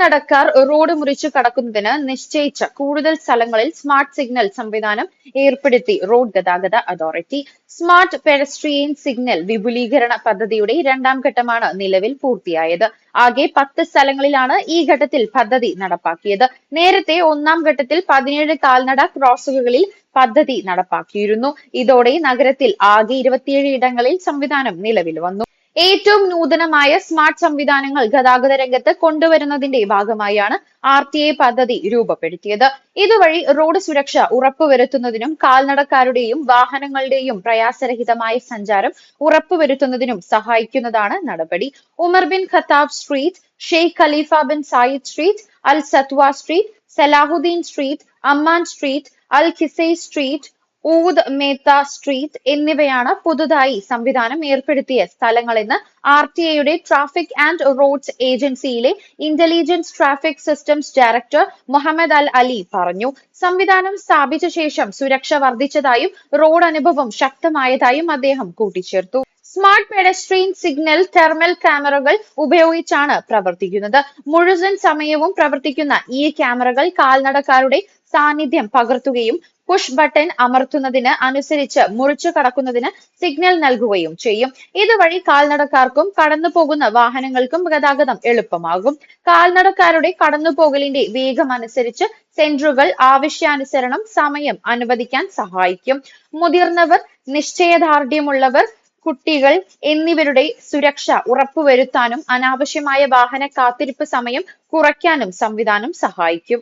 കാൽനടക്കാർ road മുറിച്ചു കടക്കുന്നതിന് നിശ്ചയിച്ച കൂടുതൽ സ്ഥലങ്ങളിൽ സ്മാർട്ട് സിഗ്നൽ സംവിധാനം ഏർപ്പെടുത്തി റോഡ് ഗതാഗത അതോറിറ്റി. സ്മാർട്ട് പെഡസ്ട്രിയൻ സിഗ്നൽ വിപുലീകരണ പദ്ധതിയുടെ രണ്ടാം ഘട്ടമാണ് നിലവിൽ പൂർത്തിയായത്. ആകെ പത്ത് സ്ഥലങ്ങളിലാണ് ഈ ഘട്ടത്തിൽ പദ്ധതി നടപ്പാക്കിയത്. നേരത്തെ ഒന്നാം ഘട്ടത്തിൽ പതിനേഴ് കാൽനട ക്രോസുകളിൽ പദ്ധതി നടപ്പാക്കിയിരുന്നു. ഇതോടെ നഗരത്തിൽ ആകെ ഇരുപത്തിയേഴ് ഇടങ്ങളിൽ സംവിധാനം നിലവിൽ വന്നു. ഏറ്റവും നൂതനമായ സ്മാർട്ട് സംവിധാനങ്ങൾ ഗതാഗത രംഗത്ത് കൊണ്ടുവരുന്നതിന്റെ ഭാഗമായാണ് ആർ ടി എ പദ്ധതി രൂപപ്പെടുത്തിയത്. ഇതുവഴി റോഡ് സുരക്ഷ ഉറപ്പുവരുത്തുന്നതിനും കാൽനടക്കാരുടെയും വാഹനങ്ങളുടെയും പ്രയാസരഹിതമായ സഞ്ചാരം ഉറപ്പുവരുത്തുന്നതിനും സഹായിക്കുന്നതാണ് നടപടി. Umar bin Khattab street Sheikh Khalifa bin Zayed street Al Satwa street Salahuddin street Amman street Al Qusais street Oud Metha street എന്നിവയാണ് പുതുതായി സംവിധാനം ഏർപ്പെടുത്തിയ സ്ഥലങ്ങളെന്ന് ആർ ടി ഐയുടെ traffic and roads ഏജൻസിയിലെ intelligence traffic systems director Mohammed Al Ali പറഞ്ഞു. സംവിധാനം സ്ഥാപിച്ച ശേഷം സുരക്ഷ വർദ്ധിച്ചതായും റോഡ് അനുഭവം ശക്തമായതായും അദ്ദേഹം കൂട്ടിച്ചേർത്തു. സ്മാർട്ട് പെഡസ്ട്രീൻ സിഗ്നൽ തെർമൽ ക്യാമറകൾ ഉപയോഗിച്ചാണ് പ്രവർത്തിക്കുന്നത്. മുഴുവൻ സമയവും പ്രവർത്തിക്കുന്ന ഈ ക്യാമറകൾ കാൽനടക്കാരുടെ സാന്നിധ്യം പകർത്തുകയും പുഷ് ബട്ടൺ അമർത്തുന്നതിന് അനുസരിച്ച് മുറിച്ചു കടക്കുന്നതിന് സിഗ്നൽ നൽകുകയും ചെയ്യും. ഇതുവഴി കാൽനടക്കാർക്കും കടന്നുപോകുന്ന വാഹനങ്ങൾക്കും ഗതാഗതം എളുപ്പമാകും. കാൽനടക്കാരുടെ കടന്നുപോകലിന്റെ വേഗം അനുസരിച്ച് സെന്ററുകൾ ആവശ്യാനുസരണം സമയം അനുവദിക്കാൻ സഹായിക്കും. മുതിർന്നവർ നിശ്ചയദാർഢ്യമുള്ളവർ കുട്ടികൾ എന്നിവരുടെ സുരക്ഷ ഉറപ്പുവരുത്താനും അനാവശ്യമായ വാഹന കാത്തിരിപ്പ് സമയം കുറയ്ക്കാനും സംവിധാനം സഹായിക്കും.